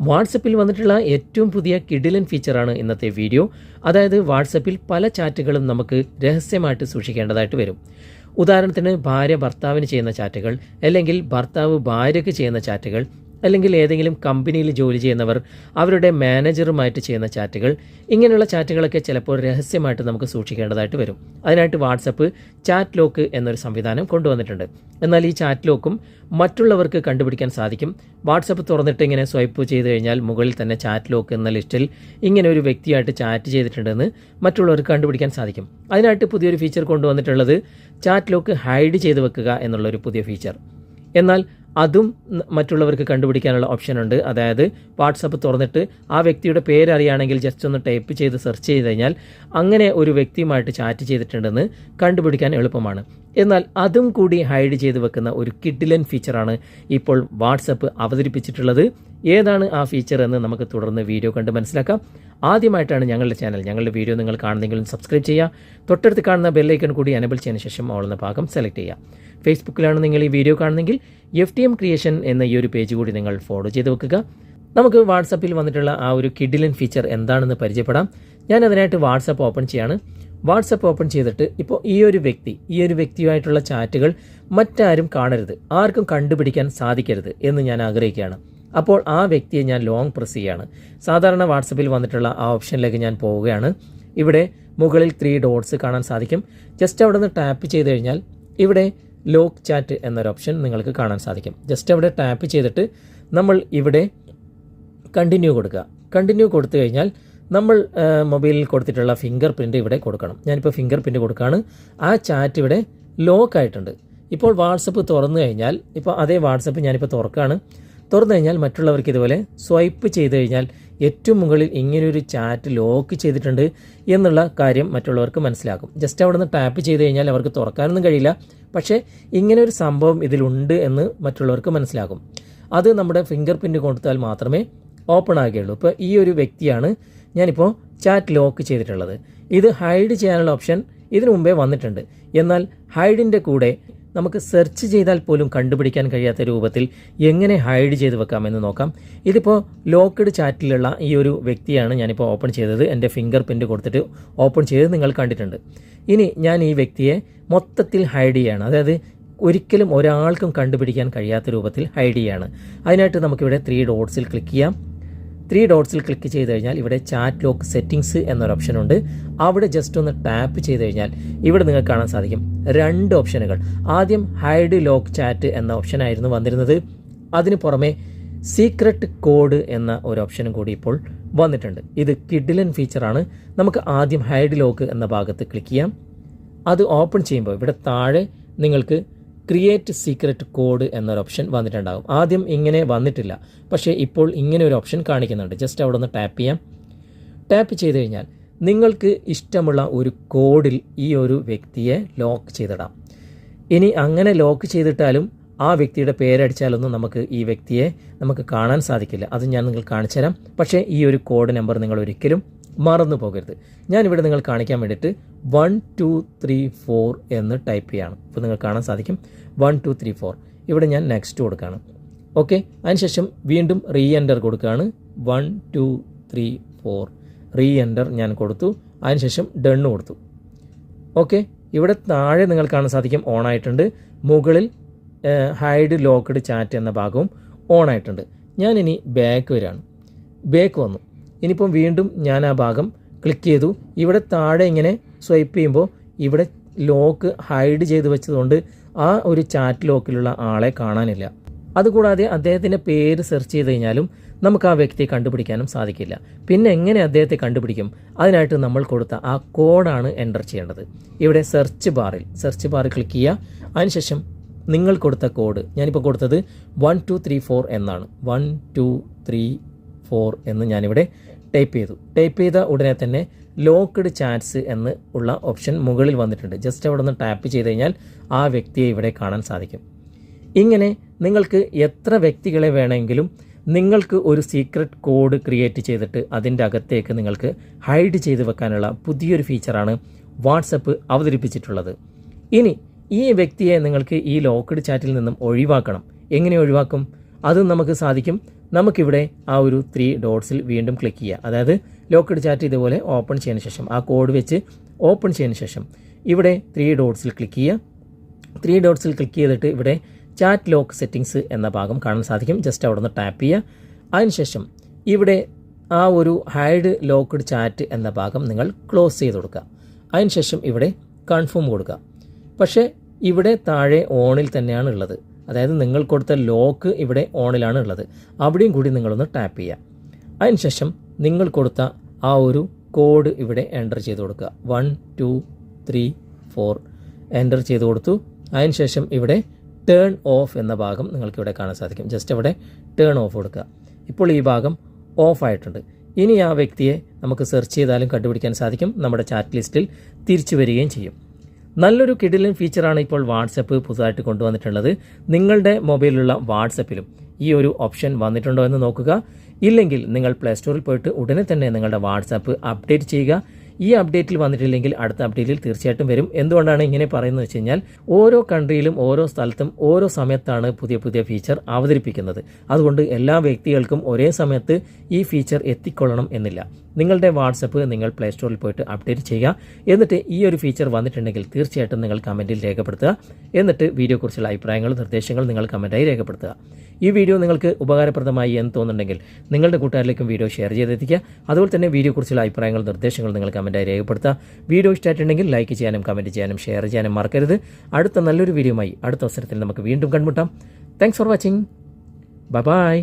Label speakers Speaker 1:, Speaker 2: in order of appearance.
Speaker 1: വാട്സപ്പിൽ വന്നിട്ടുള്ള ഏറ്റവും പുതിയ കിഡിലൻ ഫീച്ചറാണ് ഇന്നത്തെ വീഡിയോ അതായത് വാട്സപ്പിൽ പല ചാറ്റുകളും നമുക്ക് രഹസ്യമായിട്ട് സൂക്ഷിക്കേണ്ടതായിട്ട് വരും. ഉദാഹരണത്തിന് ഭാര്യ ഭർത്താവിന് ചെയ്യുന്ന ചാറ്റുകൾ അല്ലെങ്കിൽ ഭർത്താവ് ഭാര്യയ്ക്ക് ചെയ്യുന്ന ചാറ്റുകൾ അല്ലെങ്കിൽ ഏതെങ്കിലും കമ്പനിയിൽ ജോലി ചെയ്യുന്നവർ അവരുടെ മാനേജറുമായിട്ട് ചെയ്യുന്ന ചാറ്റുകൾ ഇങ്ങനെയുള്ള ചാറ്റുകളൊക്കെ ചിലപ്പോൾ രഹസ്യമായിട്ട് നമുക്ക് സൂക്ഷിക്കേണ്ടതായിട്ട് വരും. അതിനായിട്ട് വാട്സപ്പ് ചാറ്റ് ലോക്ക് എന്നൊരു സംവിധാനം കൊണ്ടുവന്നിട്ടുണ്ട്. എന്നാൽ ഈ ചാറ്റ് ലോക്കും മറ്റുള്ളവർക്ക് കണ്ടുപിടിക്കാൻ സാധിക്കും. വാട്സപ്പ് തുറന്നിട്ട് ഇങ്ങനെ സ്വൈപ്പ് ചെയ്ത് കഴിഞ്ഞാൽ മുകളിൽ തന്നെ ചാറ്റ് ലോക്ക് എന്ന ലിസ്റ്റിൽ ഇങ്ങനെ ഒരു വ്യക്തിയായിട്ട് ചാറ്റ് ചെയ്തിട്ടുണ്ടെന്ന് മറ്റുള്ളവർക്ക് കണ്ടുപിടിക്കാൻ സാധിക്കും. അതിനായിട്ട് പുതിയൊരു ഫീച്ചർ കൊണ്ടുവന്നിട്ടുള്ളത് ചാറ്റ് ലോക്ക് ഹൈഡ് ചെയ്ത് വെക്കുക എന്നുള്ളൊരു പുതിയ ഫീച്ചർ. എന്നാൽ അതും മറ്റുള്ളവർക്ക് കണ്ടുപിടിക്കാനുള്ള ഓപ്ഷൻ ഉണ്ട് അതായത് വാട്സപ്പ് തുറന്നിട്ട് ആ വ്യക്തിയുടെ പേരറിയാണെങ്കിൽ ജസ്റ്റ് ഒന്ന് ടൈപ്പ് ചെയ്ത് സെർച്ച് ചെയ്ത് കഴിഞ്ഞാൽ അങ്ങനെ ഒരു വ്യക്തിയുമായിട്ട് ചാറ്റ് ചെയ്തിട്ടുണ്ടെന്ന് കണ്ടുപിടിക്കാൻ എളുപ്പമാണ്. എന്നാൽ അതും കൂടി ഹൈഡ് ചെയ്ത് വെക്കുന്ന ഒരു കിഡിലൻ ഫീച്ചറാണ് ഇപ്പോൾ വാട്സപ്പ് അവതരിപ്പിച്ചിട്ടുള്ളത്. ഏതാണ് ആ ഫീച്ചർ എന്ന് നമുക്ക് തുടർന്ന് വീഡിയോ കണ്ട് മനസ്സിലാക്കാം. ആദ്യമായിട്ടാണ് ഞങ്ങളുടെ ചാനൽ. ഞങ്ങളുടെ വീഡിയോ നിങ്ങൾ കാണുന്നെങ്കിലും സബ്സ്ക്രൈബ് ചെയ്യുക. തൊട്ടടുത്ത് കാണുന്ന ബെല്ലൈക്കൺ കൂടി അനബിൾ ചെയ്യുന്ന ശേഷം ഓളുന്ന ഭാഗം സെലക്ട് ചെയ്യുക. ഫേസ്ബുക്കിലാണ് നിങ്ങൾ ഈ വീഡിയോ കാണുന്നെങ്കിൽ എഫ് ടി എം ക്രിയേഷൻ എന്ന ഈ ഒരു പേജ് കൂടി നിങ്ങൾ ഫോളോ ചെയ്ത് വെക്കുക. നമുക്ക് വാട്സപ്പിൽ വന്നിട്ടുള്ള ആ ഒരു കിഡിലൻ ഫീച്ചർ എന്താണെന്ന് പരിചയപ്പെടാം. ഞാൻ അതിനായിട്ട് വാട്സപ്പ് ഓപ്പൺ ചെയ്യാണ്. വാട്സപ്പ് ഓപ്പൺ ചെയ്തിട്ട് ഇപ്പോൾ ഈ ഒരു വ്യക്തി ഈ ഒരു വ്യക്തിയുമായിട്ടുള്ള ചാറ്റുകൾ മറ്റാരും കാണരുത്. ആർക്കും കണ്ടുപിടിക്കാൻ സാധിക്കരുത് എന്ന് ഞാൻ ആഗ്രഹിക്കുകയാണ്. അപ്പോൾ ആ വ്യക്തിയെ ഞാൻ ലോങ് പ്രസ് ചെയ്യാണ്. സാധാരണ വാട്സപ്പിൽ വന്നിട്ടുള്ള ആ ഓപ്ഷനിലേക്ക് ഞാൻ പോവുകയാണ്. ഇവിടെ മുകളിൽ ത്രീ ഡോട്ട്സ് കാണാൻ സാധിക്കും. ജസ്റ്റ് അവിടെ നിന്ന് ടാപ്പ് ചെയ്ത് കഴിഞ്ഞാൽ ഇവിടെ ലോക്ക് ചാറ്റ് എന്നൊരു ഓപ്ഷൻ നിങ്ങൾക്ക് കാണാൻ സാധിക്കും. ജസ്റ്റ് അവിടെ ടാപ്പ് ചെയ്തിട്ട് നമ്മൾ ഇവിടെ കണ്ടിന്യൂ കൊടുക്കുക. കണ്ടിന്യൂ കൊടുത്തു കഴിഞ്ഞാൽ നമ്മൾ മൊബൈലിൽ കൊടുത്തിട്ടുള്ള ഫിംഗർ പ്രിന്റ് ഇവിടെ കൊടുക്കണം. ഞാനിപ്പോൾ ഫിംഗർ പ്രിന്റ് കൊടുക്കുകയാണ്. ആ ചാറ്റ് ഇവിടെ ലോക്ക് ആയിട്ടുണ്ട്. ഇപ്പോൾ വാട്സപ്പ് തുറന്നു കഴിഞ്ഞാൽ ഇപ്പോൾ അതേ വാട്സപ്പ് ഞാനിപ്പോൾ തുറക്കുകയാണ്. തുറന്നു കഴിഞ്ഞാൽ മറ്റുള്ളവർക്ക് ഇതുപോലെ സ്വൈപ്പ് ചെയ്ത് കഴിഞ്ഞാൽ ഏറ്റവും മുകളിൽ ഇങ്ങനെയൊരു ചാറ്റ് ലോക്ക് ചെയ്തിട്ടുണ്ട് എന്നുള്ള കാര്യം മറ്റുള്ളവർക്ക് മനസ്സിലാക്കും. ജസ്റ്റ് അവിടെ നിന്ന് ടാപ്പ് ചെയ്ത് കഴിഞ്ഞാൽ അവർക്ക് തുറക്കാനൊന്നും കഴിയില്ല. പക്ഷേ ഇങ്ങനെ ഒരു സംഭവം ഇതിലുണ്ട് എന്ന് മറ്റുള്ളവർക്ക് മനസ്സിലാകും അത് നമ്മുടെ ഫിംഗർ പ്രിന്റ് കൊടുത്താൽ മാത്രമേ ഓപ്പൺ ആകുകയുള്ളൂ. ഇപ്പോൾ ഈ ഒരു വ്യക്തിയാണ് ഞാനിപ്പോൾ ചാറ്റ് ലോക്ക് ചെയ്തിട്ടുള്ളത്. ഇത് ഹൈഡ് ചെയ്യാനുള്ള ഓപ്ഷൻ ഇതിനു മുമ്പേ വന്നിട്ടുണ്ട്. എന്നാൽ ഹൈഡിന്റെ കൂടെ നമുക്ക് സെർച്ച് ചെയ്താൽ പോലും കണ്ടുപിടിക്കാൻ കഴിയാത്ത രൂപത്തിൽ എങ്ങനെ ഹൈഡ് ചെയ്ത് വെക്കാമെന്ന് നോക്കാം. ഇതിപ്പോൾ ലോക്കഡ് ചാറ്റിലുള്ള ഈ ഒരു വ്യക്തിയാണ് ഞാനിപ്പോൾ ഓപ്പൺ ചെയ്തത്. എന്റെ ഫിംഗർ പ്രിന്റ് കൊടുത്തിട്ട് ഓപ്പൺ ചെയ്ത് നിങ്ങൾ കണ്ടിട്ടുണ്ട്. ഇനി ഞാൻ ഈ വ്യക്തിയെ മൊത്തത്തിൽ ഹൈഡ് ചെയ്യാണ്. അതായത് ഒരിക്കലും ഒരാൾക്കും കണ്ടുപിടിക്കാൻ കഴിയാത്ത രൂപത്തിൽ ഹൈഡ് ചെയ്യാണ്. അതിനായിട്ട് നമുക്കിവിടെ ത്രീ ഡോട്ട്സിൽ ക്ലിക്ക് ചെയ്യാം. ത്രീ ഡോട്ട്സിൽ ക്ലിക്ക് ചെയ്ത് കഴിഞ്ഞാൽ ഇവിടെ ചാറ്റ് ലോക്ക് സെറ്റിംഗ്സ് എന്നൊരു ഓപ്ഷൻ ഉണ്ട്. അവിടെ ജസ്റ്റ് ഒന്ന് ടാപ്പ് ചെയ്ത് കഴിഞ്ഞാൽ ഇവിടെ നിങ്ങൾക്ക് കാണാൻ സാധിക്കും രണ്ട് ഓപ്ഷനുകൾ ആദ്യം ഹൈഡ് ലോക്ക് ചാറ്റ് എന്ന ഓപ്ഷനായിരുന്നു വന്നിരുന്നത്. അതിന് പുറമെ സീക്രട്ട് കോഡ് എന്ന ഒരു ഓപ്ഷനും കൂടി ഇപ്പോൾ വന്നിട്ടുണ്ട്. ഇത് കിഡിലൻ ഫീച്ചറാണ് നമുക്ക് ആദ്യം ഹൈഡ് ലോക്ക് എന്ന ഭാഗത്ത് ക്ലിക്ക് ചെയ്യാം. അത് ഓപ്പൺ ചെയ്യുമ്പോൾ ഇവിടെ താഴെ നിങ്ങൾക്ക് ക്രിയേറ്റ് സീക്രട്ട് കോഡ് എന്നൊരു ഓപ്ഷൻ വന്നിട്ടുണ്ടാകും. ആദ്യം ഇങ്ങനെ വന്നിട്ടില്ല. പക്ഷേ ഇപ്പോൾ ഇങ്ങനെ ഒരു ഓപ്ഷൻ കാണിക്കുന്നുണ്ട്. ജസ്റ്റ് അവിടെ ഒന്ന് ടാപ്പ് ചെയ്യാം. ടാപ്പ് ചെയ്ത് കഴിഞ്ഞാൽ നിങ്ങൾക്ക് ഇഷ്ടമുള്ള ഒരു കോഡിൽ ഈ ഒരു വ്യക്തിയെ ലോക്ക് ചെയ്തിടാം. ഇനി അങ്ങനെ ലോക്ക് ചെയ്തിട്ടാലും ആ വ്യക്തിയുടെ പേരടിച്ചാലൊന്നും നമുക്ക് ഈ വ്യക്തിയെ നമുക്ക് കാണാൻ സാധിക്കില്ല. അത് ഞാൻ നിങ്ങൾ കാണിച്ചു തരാം പക്ഷേ ഈ ഒരു കോഡ് നമ്പർ നിങ്ങൾ ഒരിക്കലും മറന്നു പോകരുത്. ഞാനിവിടെ നിങ്ങൾ കാണിക്കാൻ വേണ്ടിയിട്ട് വൺ ടു ത്രീ ഫോർ എന്ന് ടൈപ്പ് ചെയ്യാണ്. അപ്പോൾ നിങ്ങൾ കാണാൻ സാധിക്കും. വൺ ടു ത്രീ ഫോർ ഇവിടെ ഞാൻ നെക്സ്റ്റ് കൊടുക്കുകയാണ് ഓക്കെ അതിനുശേഷം വീണ്ടും റീ എന്റർ കൊടുക്കുകയാണ്. One two three four reenter ഞാൻ കൊടുത്തു. അതിനുശേഷം ഡണ്ണ് കൊടുത്തു. ഓക്കെ ഇവിടെ താഴെ നിങ്ങൾ കാണാൻ സാധിക്കും ഓൺ ആയിട്ടുണ്ട്. മുകളിൽ ഹൈഡ് ലോക്ക്ഡ് ചാറ്റ് എന്ന ഭാഗവും ഓൺ ആയിട്ടുണ്ട്. ഞാനിനി ബാക്ക് വരികയാണ്. ബാക്ക് വന്നു. ഇനിയിപ്പം വീണ്ടും ഞാൻ ആ ഭാഗം ക്ലിക്ക് ചെയ്തു. ഇവിടെ താഴെ ഇങ്ങനെ സ്വൈപ്പ് ചെയ്യുമ്പോൾ ഇവിടെ ലോക്ക് ഹൈഡ് ചെയ്ത് വെച്ചതുകൊണ്ട് ആ ഒരു ചാറ്റ് ലോക്കിലുള്ള ആളെ കാണാനില്ല. അതുകൂടാതെ അദ്ദേഹത്തിന്റെ പേര് സെർച്ച് ചെയ്ത് കഴിഞ്ഞാലും നമുക്ക് ആ വ്യക്തിയെ കണ്ടുപിടിക്കാനും സാധിക്കില്ല. പിന്നെ എങ്ങനെ അദ്ദേഹത്തെ കണ്ടുപിടിക്കും? അതിനായിട്ട് നമ്മൾ കൊടുത്ത ആ കോഡാണ് എന്റർ ചെയ്യേണ്ടത്. ഇവിടെ സെർച്ച് ബാറിൽ സെർച്ച് ബാറിൽ ക്ലിക്ക് ചെയ്യുക. അതിനുശേഷം നിങ്ങൾ കൊടുത്ത കോഡ് ഞാനിപ്പോൾ കൊടുത്തത് വൺ ടു ത്രീ ഫോർ എന്നാണ്. വൺ ടു ത്രീ ഫോർ എന്ന് ഞാനിവിടെ ടൈപ്പ് ചെയ്തു. ടൈപ്പ് ചെയ്ത ഉടനെ തന്നെ ലോക്ക്ഡ് ചാറ്റ്സ് എന്ന് ഉള്ള ഓപ്ഷൻ മുകളിൽ വന്നിട്ടുണ്ട്. ജസ്റ്റ് അവിടെ നിന്ന് ടാപ്പ് ചെയ്ത് കഴിഞ്ഞാൽ ആ വ്യക്തിയെ ഇവിടെ കാണാൻ സാധിക്കും. ഇങ്ങനെ നിങ്ങൾക്ക് എത്ര വ്യക്തികളെ വേണമെങ്കിലും നിങ്ങൾക്ക് ഒരു സീക്രട്ട് കോഡ് ക്രിയേറ്റ് ചെയ്തിട്ട് അതിന്റെ അകത്തേക്ക് നിങ്ങൾക്ക് ഹൈഡ് ചെയ്ത് വെക്കാനുള്ള പുതിയൊരു ഫീച്ചറാണ് വാട്സപ്പ് അവതരിപ്പിച്ചിട്ടുള്ളത്. ഇനി ഈ വ്യക്തിയെ നിങ്ങൾക്ക് ഈ ലോക്ക്ഡ് ചാറ്റിൽ നിന്നും ഒഴിവാക്കണം. എങ്ങനെ ഒഴിവാക്കും? അത് നമുക്ക് സാധിക്കും നമുക്കിവിടെ ആ ഒരു ത്രീ ഡോട്ട്സിൽ വീണ്ടും ക്ലിക്ക് ചെയ്യുക അതായത് ലോക്കഡ് ചാറ്റ് ഇതുപോലെ ഓപ്പൺ ചെയ്യുന്ന ശേഷം ആ കോഡ് വെച്ച് ഓപ്പൺ ചെയ്യുന്ന ശേഷം ഇവിടെ ത്രീ ഡോട്ട്സിൽ ക്ലിക്ക് ചെയ്യുക ത്രീ ഡോട്ട്സിൽ ക്ലിക്ക് ചെയ്തിട്ട് ഇവിടെ ചാറ്റ് ലോക്ക് സെറ്റിങ്സ് എന്ന ഭാഗം കാണാൻ സാധിക്കും. ജസ്റ്റ് അവിടെ നിന്ന് ടാപ്പ് ചെയ്യുക അതിനുശേഷം ഇവിടെ ആ ഒരു ഹൈഡ് ലോക്ക്ഡ് ചാറ്റ് എന്ന ഭാഗം നിങ്ങൾ ക്ലോസ് ചെയ്ത് കൊടുക്കുക. അതിനുശേഷം ഇവിടെ കൺഫേം കൊടുക്കുക. പക്ഷേ ഇവിടെ താഴെ ഓണിൽ തന്നെയാണ് ഉള്ളത്. അതായത് നിങ്ങൾ കൊടുത്ത ലോക്ക് ഇവിടെ ഓണിലാണ് ഉള്ളത്. അവിടെയും കൂടി നിങ്ങളൊന്ന് ടാപ്പ് ചെയ്യുക അതിനുശേഷം നിങ്ങൾ കൊടുത്ത ആ ഒരു കോഡ് ഇവിടെ എന്റർ ചെയ്ത് കൊടുക്കുക. One two three four enter ചെയ്ത് കൊടുത്തു. അതിനുശേഷം ഇവിടെ ടേൺ ഓഫ് എന്ന ഭാഗം നിങ്ങൾക്ക് ഇവിടെ കാണാൻ സാധിക്കും. ജസ്റ്റ് അവിടെ ടേൺ ഓഫ് കൊടുക്കുക. ഇപ്പോൾ ഈ ഭാഗം ഓഫ് ആയിട്ടുണ്ട്. ഇനി ആ വ്യക്തിയെ നമുക്ക് സെർച്ച് ചെയ്താലും കണ്ടുപിടിക്കാൻ സാധിക്കും. നമ്മുടെ ചാറ്റ് ലിസ്റ്റിൽ തിരിച്ചു വരികയും ചെയ്യും. നല്ലൊരു കിടിലൻ ഫീച്ചറാണ് ഇപ്പോൾ വാട്സപ്പ് പുതുതായിട്ട് കൊണ്ടുവന്നിട്ടുള്ളത്. നിങ്ങളുടെ മൊബൈലിലുള്ള വാട്സപ്പിലും ഈ ഒരു ഓപ്ഷൻ വന്നിട്ടുണ്ടോ എന്ന് നോക്കുക. ഇല്ലെങ്കിൽ നിങ്ങൾ പ്ലേ സ്റ്റോറിൽ പോയിട്ട് ഉടനെ തന്നെ നിങ്ങളുടെ വാട്സാപ്പ് അപ്ഡേറ്റ് ചെയ്യുക. ഈ അപ്ഡേറ്റിൽ വന്നിട്ടില്ലെങ്കിൽ അടുത്ത അപ്ഡേറ്റിൽ തീർച്ചയായിട്ടും വരും. എന്തുകൊണ്ടാണ് ഇങ്ങനെ പറയുന്നത് വെച്ച് കഴിഞ്ഞാൽ ഓരോ കൺട്രിയിലും ഓരോ സ്ഥലത്തും ഓരോ സമയത്താണ് പുതിയ പുതിയ ഫീച്ചർ അവതരിപ്പിക്കുന്നത്. അതുകൊണ്ട് എല്ലാ വ്യക്തികൾക്കും ഒരേ സമയത്ത് ഈ ഫീച്ചർ എത്തിക്കൊള്ളണം എന്നില്ല. നിങ്ങളുടെ വാട്സപ്പ് നിങ്ങൾ പ്ലേ സ്റ്റോറിൽ പോയിട്ട് അപ്ഡേറ്റ് ചെയ്യുക. എന്നിട്ട് ഈ ഒരു ഫീച്ചർ വന്നിട്ടുണ്ടെങ്കിൽ തീർച്ചയായിട്ടും നിങ്ങൾ കമന്റിൽ രേഖപ്പെടുത്തുക. എന്നിട്ട് വീഡിയോ കുറിച്ചുള്ള അഭിപ്രായങ്ങളും നിർദ്ദേശങ്ങളും നിങ്ങൾ കമന്റായി രേഖപ്പെടുത്തുക. ഈ വീഡിയോ നിങ്ങൾക്ക് ഉപകാരപ്രദമായി എന്ന് തോന്നുന്നുണ്ടെങ്കിൽ നിങ്ങളുടെ കൂട്ടുകാരിലേക്കും വീഡിയോ ഷെയർ ചെയ്തെത്തിക്കുക. അതുപോലെ തന്നെ വീഡിയോ കുറിച്ചുള്ള അഭിപ്രായങ്ങളും നിർദ്ദേശങ്ങളും നിങ്ങൾ കമന്റായി രേഖപ്പെടുത്തുക വീഡിയോ ഇഷ്ടമായിട്ടുണ്ടെങ്കിൽ ലൈക്ക് ചെയ്യാനും കമന്റ് ചെയ്യാനും ഷെയർ ചെയ്യാനും മറക്കരുത്. അടുത്ത നല്ലൊരു വീഡിയോയുമായി അടുത്ത അവസരത്തിൽ നമുക്ക് വീണ്ടും കണ്ടുമുട്ടാം. Thanks for watching by